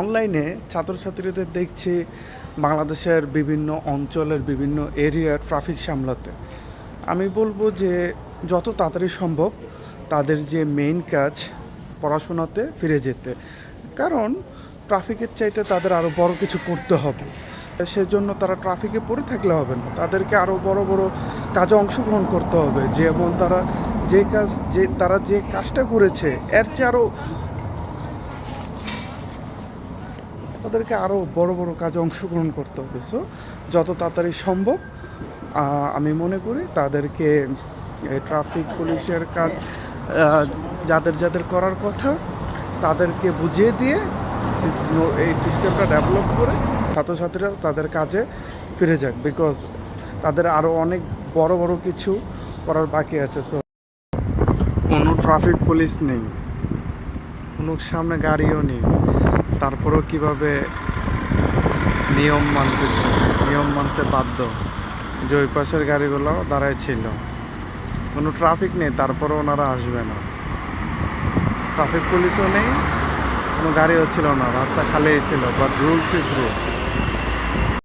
অনলাইনে ছাত্রছাত্রীদের দেখছি বাংলাদেশের বিভিন্ন অঞ্চলের বিভিন্ন এরিয়ার ট্রাফিক সামলাতে। আমি বলব যে যত তাড়াতাড়ি সম্ভব তাদের যে মেইন কাজ পড়াশোনাতে ফিরে যেতে। কারণ ট্রাফিকের চাইতে তাদের আরও বড় কিছু করতে হবে। সেজন্য তারা ট্রাফিকে পড়ে থাকলে হবে না। তাদেরকে আরও বড় বড় কাজে অংশগ্রহণ করতে হবে। যেমন তারা যে কাজ, যে, তারা যে কাজটা করেছে, এর চেয়ে আরও তাদেরকে আরও বড় বড় কাজে অংশগ্রহণ করতে হবে। সো যত তাড়াতাড়ি সম্ভব আমি মনে করি তাদেরকে ট্রাফিক পুলিশের কাজ যাদের যাদের করার কথা, তাদেরকে বুঝিয়ে দিয়ে এই সিস্টেমটা ডেভেলপ করে ছাত্রছাত্রীরা তাদের কাজে ফিরে যাক। বিকজ তাদের আরও অনেক বড় বড় কিছু করার বাকি আছে। সো কোনো ট্রাফিক পুলিশ নেই, কোনো সামনে গাড়িও নেই। তারপরেও কীভাবে নিয়ম মানতে নিয়ম মানতে বাধ্য। যে ওই পাশের গাড়িগুলো দাঁড়ায় ছিল। কোনো ট্রাফিক নেই, তারপরও ওনারা আসবে না। ট্রাফিক পুলিশও নেই, কোনো গাড়িও ছিল না, রাস্তা খালিই ছিল বাট রুলস ইজ রুলস